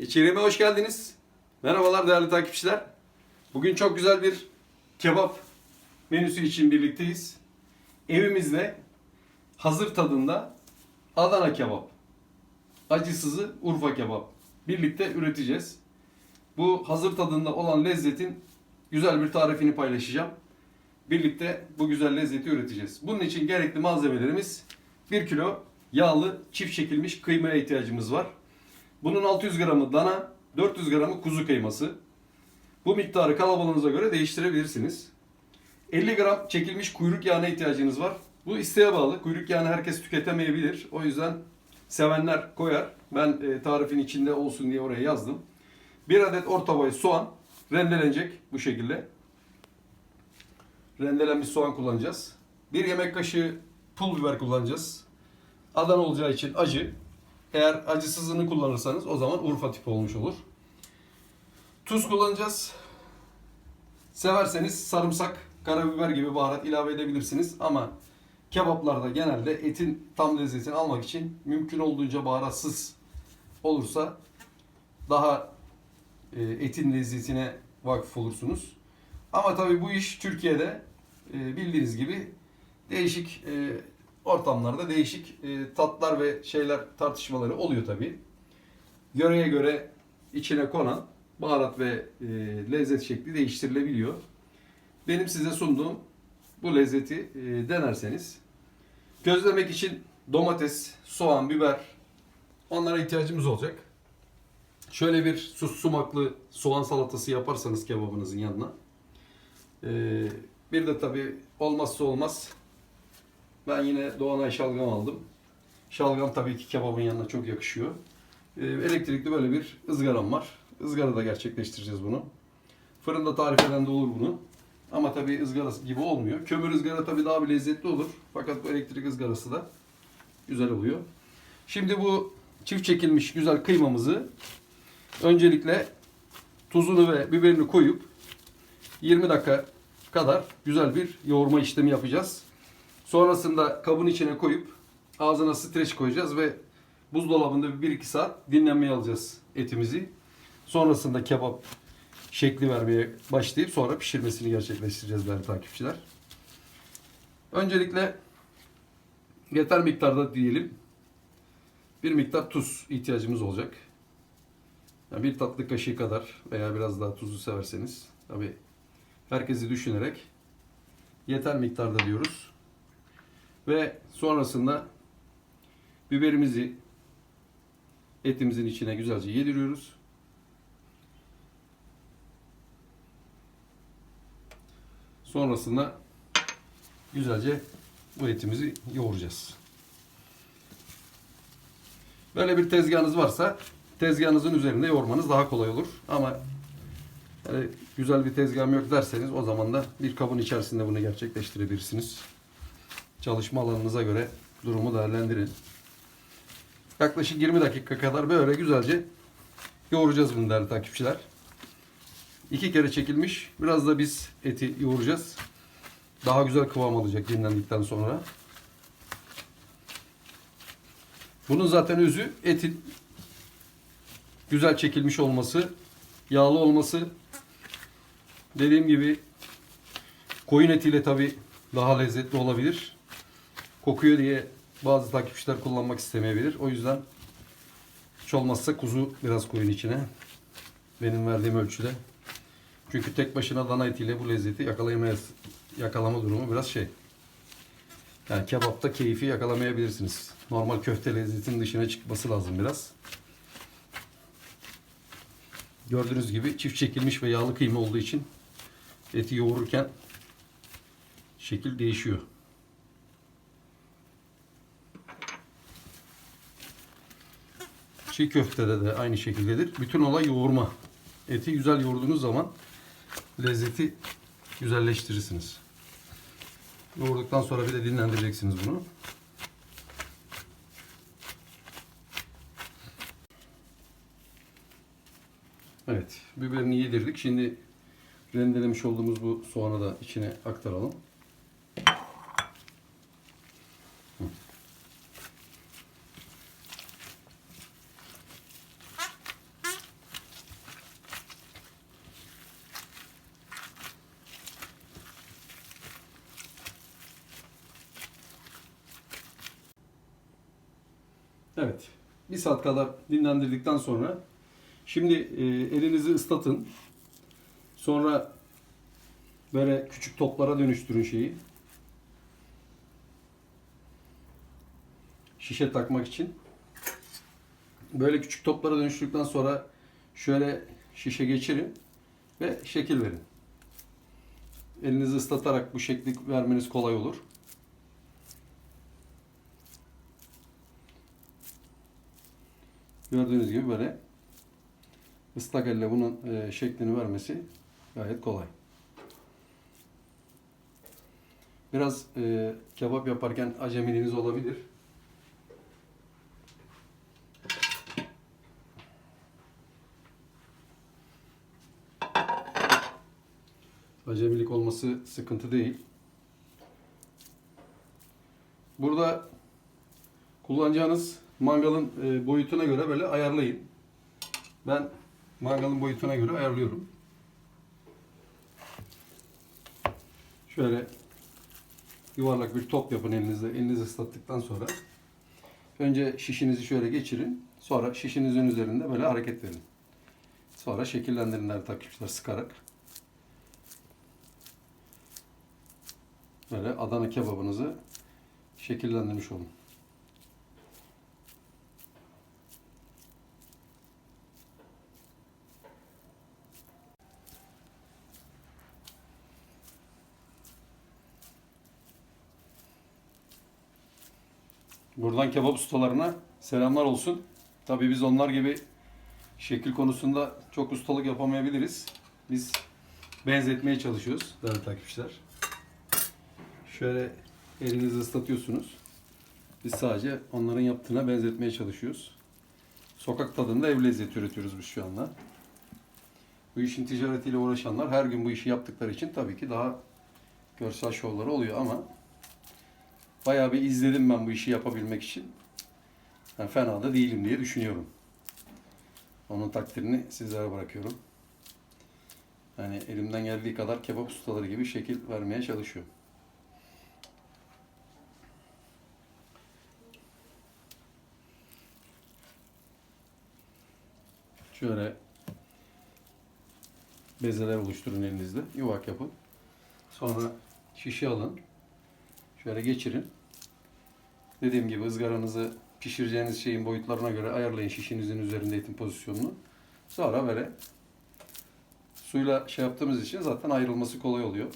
İçeriğime hoş geldiniz. Merhabalar değerli takipçiler. Bugün çok güzel bir kebap menüsü için birlikteyiz. Evimizde hazır tadında Adana kebap, acısızı Urfa kebap birlikte üreteceğiz. Bu hazır tadında olan lezzetin güzel bir tarifini paylaşacağım. Birlikte bu güzel lezzeti üreteceğiz. Bunun için gerekli malzemelerimiz 1 kilo yağlı çift çekilmiş kıymaya ihtiyacımız var. Bunun 600 gramı dana, 400 gramı kuzu kıyması. Bu miktarı kalabalığınıza göre değiştirebilirsiniz. 50 gram çekilmiş kuyruk yağına ihtiyacınız var. Bu isteğe bağlı. Kuyruk yağını herkes tüketemeyebilir. O yüzden sevenler koyar. Ben e, tarifin içinde olsun diye oraya yazdım. Bir adet orta boy soğan rendelenecek bu şekilde. Rendelenmiş soğan kullanacağız. Bir yemek kaşığı pul biber kullanacağız. Adana olacağı için acı. Eğer acısızını kullanırsanız o zaman Urfa tipi olmuş olur. Tuz kullanacağız. Severseniz sarımsak, karabiber gibi baharat ilave edebilirsiniz ama kebaplarda genelde etin tam lezzetini almak için mümkün olduğunca baharatsız olursa daha e, etin lezzetine vakıf olursunuz. Ama tabii bu iş Türkiye'de e, bildiğiniz gibi değişik e, ortamlarda değişik e, tatlar ve şeyler tartışmaları oluyor tabii. Yöreye göre içine konan baharat ve e, lezzet şekli değiştirilebiliyor. Benim size sunduğum bu lezzeti e, denerseniz gözlemek için domates, soğan, biber onlara ihtiyacımız olacak. Şöyle bir sumaklı soğan salatası yaparsanız kebabınızın yanına. Ee, bir de tabi olmazsa olmaz. Ben yine Doğanay şalgam aldım. Şalgam tabii ki kebabın yanına çok yakışıyor. Ee, elektrikli böyle bir ızgaram var. Izgarada gerçekleştireceğiz bunu. Fırında tarif eden de olur bunu. Ama tabii ızgara gibi olmuyor. Kömür ızgara tabii daha bir lezzetli olur. Fakat bu elektrik ızgarası da güzel oluyor. Şimdi bu çift çekilmiş güzel kıymamızı öncelikle tuzunu ve biberini koyup 20 dakika kadar güzel bir yoğurma işlemi yapacağız. Sonrasında kabın içine koyup ağzına streç koyacağız ve buzdolabında bir 1-2 saat dinlenmeye alacağız etimizi. Sonrasında kebap şekli vermeye başlayıp sonra pişirmesini gerçekleştireceğiz değerli takipçiler. Öncelikle yeter miktarda diyelim bir miktar tuz ihtiyacımız olacak. Yani bir tatlı kaşığı kadar veya biraz daha tuzlu severseniz tabi herkesi düşünerek yeter miktarda diyoruz. Ve sonrasında biberimizi etimizin içine güzelce yediriyoruz. Sonrasında güzelce bu etimizi yoğuracağız. Böyle bir tezgahınız varsa tezgahınızın üzerinde yoğurmanız daha kolay olur. Ama yani güzel bir tezgahım yok derseniz o zaman da bir kabın içerisinde bunu gerçekleştirebilirsiniz. Çalışma alanınıza göre durumu değerlendirin. Yaklaşık 20 dakika kadar böyle güzelce yoğuracağız bunu değerli takipçiler. İki kere çekilmiş. Biraz da biz eti yoğuracağız. Daha güzel kıvam alacak dinlendikten sonra. Bunun zaten özü etin güzel çekilmiş olması, yağlı olması. Dediğim gibi koyun etiyle tabi daha lezzetli olabilir. Kokuyor diye bazı takipçiler kullanmak istemeyebilir. O yüzden hiç olmazsa kuzu biraz koyun içine. Benim verdiğim ölçüde. Çünkü tek başına dana etiyle bu lezzeti yakalayamayız. Yakalama durumu biraz şey. Yani kebapta keyfi yakalamayabilirsiniz. Normal köfte lezzetin dışına çıkması lazım biraz. Gördüğünüz gibi çift çekilmiş ve yağlı kıyma olduğu için eti yoğururken şekil değişiyor. Çiğ köftede de aynı şekildedir. Bütün olay yoğurma. Eti güzel yoğurduğunuz zaman lezzeti güzelleştirirsiniz. Yoğurduktan sonra bir de dinlendireceksiniz bunu. Evet, biberini yedirdik. Şimdi rendelemiş olduğumuz bu soğanı da içine aktaralım. Evet. Bir saat kadar dinlendirdikten sonra şimdi e, elinizi ıslatın. Sonra böyle küçük toplara dönüştürün şeyi. Şişe takmak için. Böyle küçük toplara dönüştürdükten sonra şöyle şişe geçirin ve şekil verin. Elinizi ıslatarak bu şekli vermeniz kolay olur. Gördüğünüz gibi böyle ıslak elle bunun e, şeklini vermesi gayet kolay. Biraz e, kebap yaparken acemiliğiniz olabilir. Acemilik olması sıkıntı değil. Burada kullanacağınız mangalın e, boyutuna göre böyle ayarlayın. Ben mangalın boyutuna göre ayarlıyorum. Şöyle yuvarlak bir top yapın elinizde. Elinizi ıslattıktan sonra. Önce şişinizi şöyle geçirin. Sonra şişinizin üzerinde böyle hareket verin. Sonra şekillendirin değerli takipçiler sıkarak. Böyle Adana kebabınızı şekillendirmiş olun. Buradan kebap ustalarına selamlar olsun. Tabii biz onlar gibi şekil konusunda çok ustalık yapamayabiliriz. Biz benzetmeye çalışıyoruz değerli takipçiler. Şöyle elinizi ıslatıyorsunuz. Biz sadece onların yaptığına benzetmeye çalışıyoruz. Sokak tadında ev lezzeti üretiyoruz biz şu anda. Bu işin ticaretiyle uğraşanlar her gün bu işi yaptıkları için tabii ki daha görsel şovları oluyor ama bayağı bir izledim ben bu işi yapabilmek için. Yani fena da değilim diye düşünüyorum. Onun takdirini sizlere bırakıyorum. Yani elimden geldiği kadar kebap ustaları gibi şekil vermeye çalışıyorum. Şöyle bezeler oluşturun elinizde. Yuvak yapın. Sonra şişe alın. Şöyle geçirin. Dediğim gibi ızgaranızı pişireceğiniz şeyin boyutlarına göre ayarlayın şişinizin üzerinde etin pozisyonunu. Sonra böyle suyla şey yaptığımız için zaten ayrılması kolay oluyor.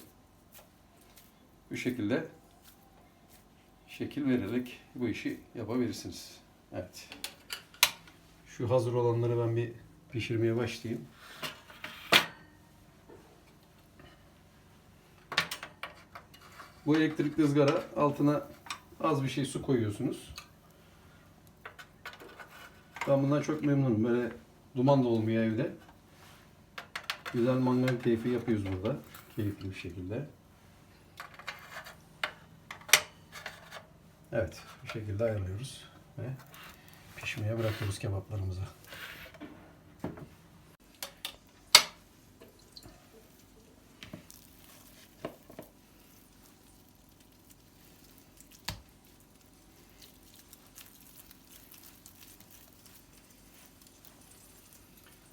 Bu şekilde şekil vererek bu işi yapabilirsiniz. Evet. Şu hazır olanları ben bir pişirmeye başlayayım. Bu elektrikli ızgara altına az bir şey su koyuyorsunuz. Ben bundan çok memnunum. Böyle duman da olmuyor evde. Güzel mangal keyfi yapıyoruz burada. Keyifli bir şekilde. Evet, bu şekilde ayarlıyoruz ve pişmeye bırakıyoruz kebaplarımızı.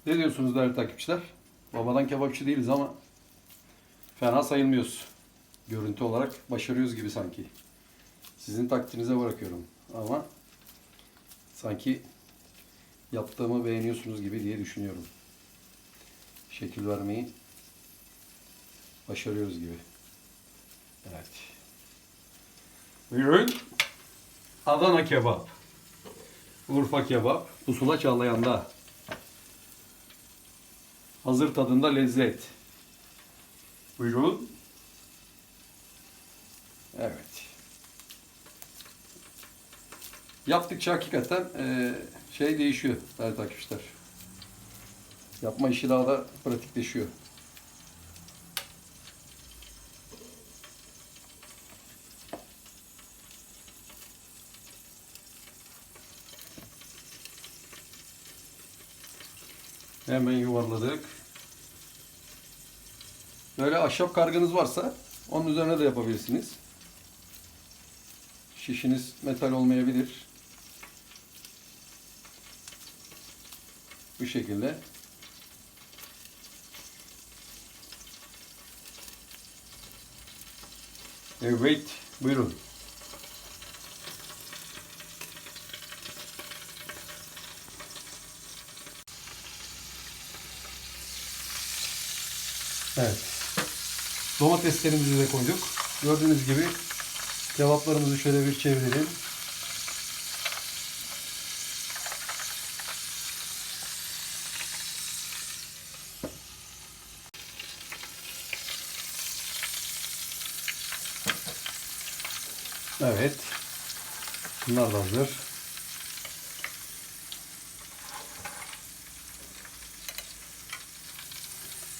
Ne diyorsunuz değerli takipçiler? Babadan kebapçı değiliz ama fena sayılmıyoruz. Görüntü olarak başarıyoruz gibi sanki. Sizin takdirinize bırakıyorum. Ama sanki yaptığımı beğeniyorsunuz gibi diye düşünüyorum. Şekil vermeyi başarıyoruz gibi. Evet. Buyurun. Adana kebap. Urfa kebap. Pusula Çağlayan'da. Hazır tadında lezzet. Buyurun. Evet. Yaptıkça hakikaten eee, şey değişiyor değerli takipçiler. Yapma işi daha da pratikleşiyor. Hemen yuvarladık. Böyle ahşap kargınız varsa onun üzerine de yapabilirsiniz. Şişiniz metal olmayabilir. Bu şekilde. Evet, buyurun. Evet. Domateslerimizi de koyduk. Gördüğünüz gibi kebaplarımızı şöyle bir çevirelim. Evet. Bunlar da hazır.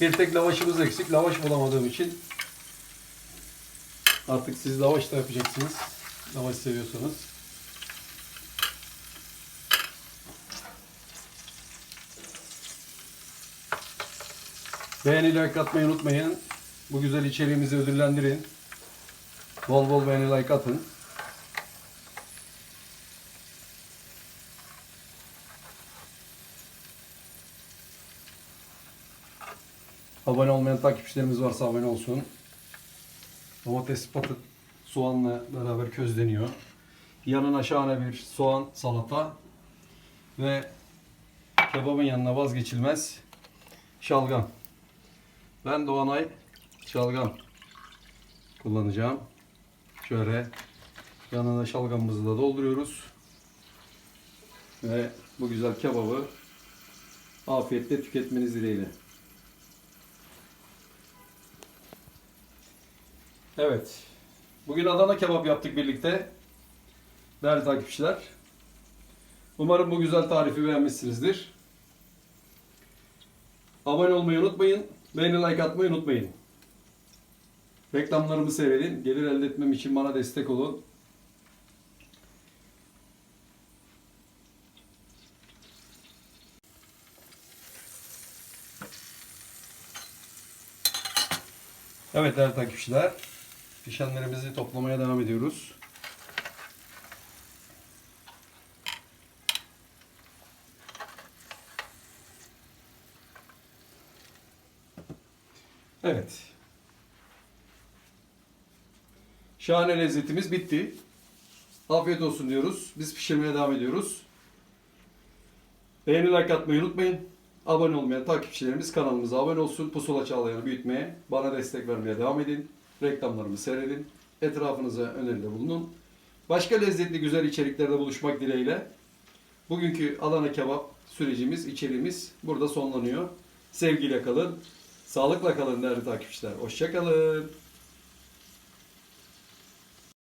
Bir tek lavaşımız eksik. Lavaş bulamadığım için artık siz lavaş da yapacaksınız. Lavaş seviyorsanız. Beğeni like atmayı unutmayın. Bu güzel içeriğimizi ödüllendirin. Bol bol beğeni like atın. Abone olmayan takipçilerimiz varsa abone olsun. Domates patı soğanla beraber közleniyor. Yanına şahane bir soğan salata ve kebabın yanına vazgeçilmez şalgam. Ben Doğanay şalgam kullanacağım. Şöyle yanına şalgamımızı da dolduruyoruz. Ve bu güzel kebabı afiyetle tüketmeniz dileğiyle. Evet. Bugün Adana kebap yaptık birlikte. Değerli takipçiler. Umarım bu güzel tarifi beğenmişsinizdir. Abone olmayı unutmayın. Beğeni like atmayı unutmayın. Reklamlarımı seyredin. Gelir elde etmem için bana destek olun. Evet değerli takipçiler. Pişenlerimizi toplamaya devam ediyoruz. Evet. Şahane lezzetimiz bitti. Afiyet olsun diyoruz. Biz pişirmeye devam ediyoruz. Beğeni like atmayı unutmayın. Abone olmayan takipçilerimiz kanalımıza abone olsun. Pusula Çağlayan'ı büyütmeye, bana destek vermeye devam edin. Reklamlarımı seyredin. Etrafınıza öneride bulunun. Başka lezzetli güzel içeriklerde buluşmak dileğiyle. Bugünkü Adana kebap sürecimiz, içeriğimiz burada sonlanıyor. Sevgiyle kalın. Sağlıkla kalın değerli takipçiler. Hoşçakalın.